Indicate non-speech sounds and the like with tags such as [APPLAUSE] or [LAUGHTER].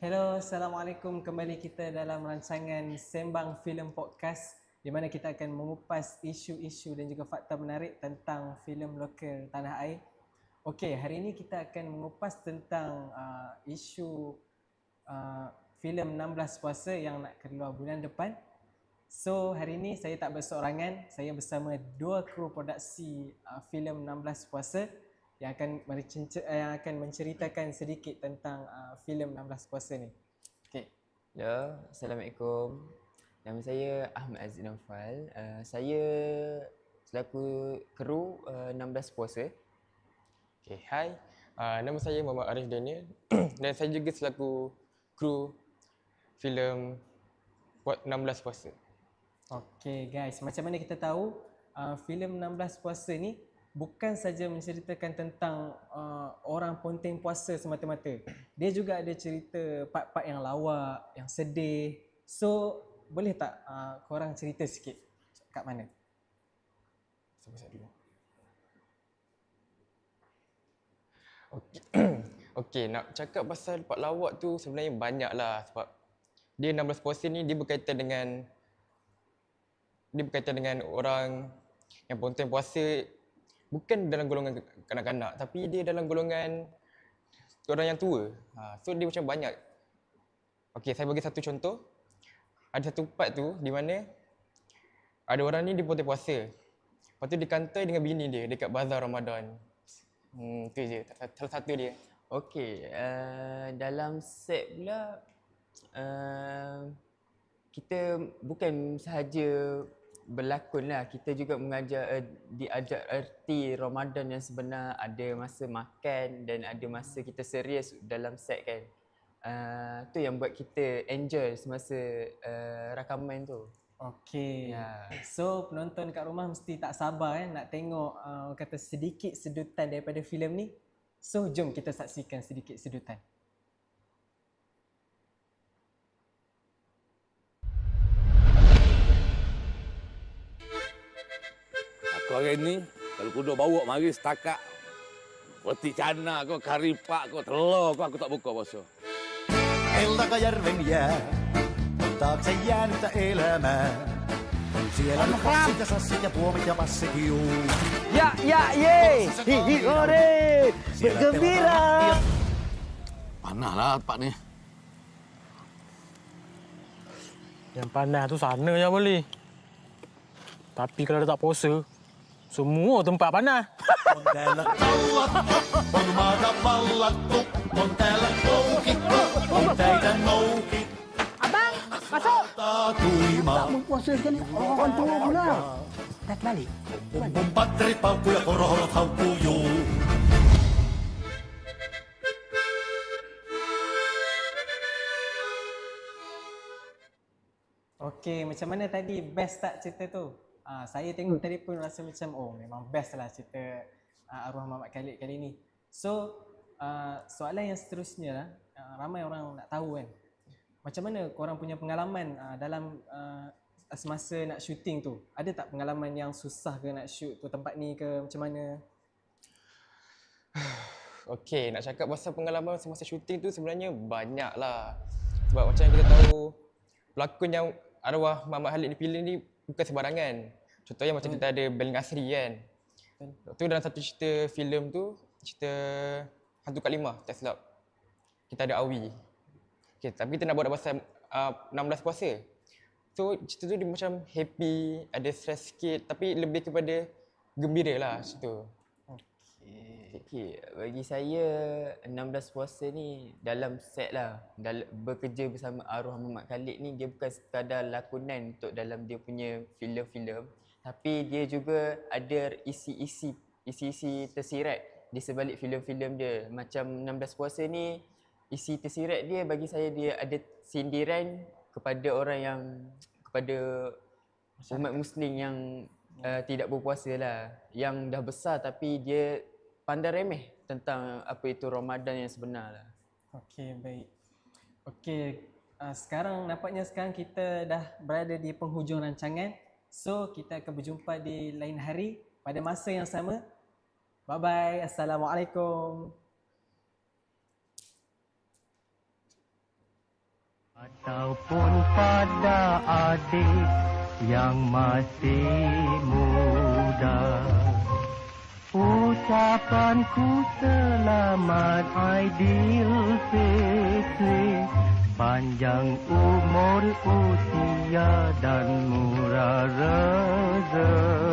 Hello, Assalamualaikum. Kembali kita dalam rancangan Sembang Film Podcast di mana kita akan mengupas isu-isu dan juga fakta menarik tentang filem lokal tanah air. Okey, hari ini kita akan mengupas tentang uh, isu uh, filem 16 puasa yang nak keluar bulan depan. So, hari ini saya tak berseorangan, saya bersama dua kru produksi uh, filem 16 puasa yang akan mencerita, yang akan menceritakan sedikit tentang uh, filem 16 puasa ni. Okey. Ya, Assalamualaikum. Nama saya Ahmad Aziz Naufal. Uh, saya selaku kru uh, 16 puasa. Okay, hai. Uh, nama saya Muhammad Arif Daniel [CLEARS THROAT] dan saya juga selaku kru filem Puat 16 Puasa. Okey guys, macam mana kita tahu uh, filem 16 puasa ni bukan saja menceritakan tentang uh, orang ponteng puasa semata-mata. Dia juga ada cerita part-part yang lawak, yang sedih. So, boleh tak uh, korang cerita sikit kat mana? Siapa dulu? Okey. [COUGHS] Okey, nak cakap pasal part lawak tu sebenarnya banyak lah sebab dia 16 puasa ni dia berkaitan dengan dia berkaitan dengan orang yang ponteng puasa bukan dalam golongan kanak-kanak tapi dia dalam golongan orang yang tua. Ha, so dia macam banyak. Okey, saya bagi satu contoh. Ada satu part tu di mana ada orang ni dia ponteng puasa. Lepas tu dia kantai dengan bini dia dekat bazar Ramadan. Hmm, tu je. Salah satu dia. Okey, uh, dalam set pula uh, kita bukan sahaja berlakon lah, kita juga mengajar uh, diajar erti Ramadan yang sebenar, ada masa makan dan ada masa kita serius dalam set kan. Uh, tu yang buat kita enjoy semasa uh, rakaman tu. Okey. Ya. So, penonton kat rumah mesti tak sabar eh nak tengok uh, kata sedikit sedutan daripada filem ni. So, jom kita saksikan sedikit sedutan. Aku hari ni kalau kudu bawa mari setakat roti cana kau, kari pak kau, telur kau, aku tak buka puasa. Eltakajärven jää, on taakse jäänyttä elämää. On siellä nyt passit ja sassit ja puomit ja passikiuu. Ya, ya, ye! Hi, hi, ore! Bergembira! Panah lah tempat ni. Yang panas tu sana je boleh. Tapi kalau dah tak puasa, semua tempat panas. Abang, masuk! Tuima. Puasa sekali. Orang tua pula. Dah balik. Bum bum patteri paukku ja korohorot haukkuu juu. Okey, macam mana tadi? Best tak cerita tu? Ah, saya tengok tadi pun rasa macam oh memang best lah cerita uh, arwah Muhammad Khalid kali ni. So, uh, soalan yang seterusnya lah, uh, ramai orang nak tahu kan. Macam mana korang punya pengalaman uh, dalam uh, semasa nak syuting tu? Ada tak pengalaman yang susah ke nak shoot tu tempat ni ke macam mana? [SIGHS] Okey, nak cakap pasal pengalaman semasa syuting tu sebenarnya banyak lah. Sebab macam yang kita tahu, pelakon yang arwah Muhammad Khalid dipilih ni bukan sembarangan. Contohnya macam kita ada Beling Asri kan. Tu dalam satu cerita filem tu, cerita Hantu Kak Lima, tak silap. Kita ada Awi. Okay, tapi kita nak buat pasal uh, 16 puasa. So cerita tu dia macam happy, ada stress sikit tapi lebih kepada gembira lah macam tu. Okey, bagi saya 16 puasa ni dalam set lah. Dal- bekerja bersama arwah Muhammad Khalid ni dia bukan sekadar lakonan untuk dalam dia punya filem-filem tapi dia juga ada isi-isi isi-isi tersirat di sebalik filem-filem dia. Macam 16 puasa ni isi tersirat dia bagi saya dia ada sindiran kepada orang yang kepada umat muslim yang uh, tidak berpuasa lah yang dah besar tapi dia pandai remeh tentang apa itu Ramadan yang sebenar lah. Okey, baik. Okey, uh, sekarang nampaknya sekarang kita dah berada di penghujung rancangan. So, kita akan berjumpa di lain hari pada masa yang sama. Bye-bye. Assalamualaikum. Ataupun pada adik yang masih muda Ucapanku selamat Aidilfitri Panjang umur usia dan murah rezeki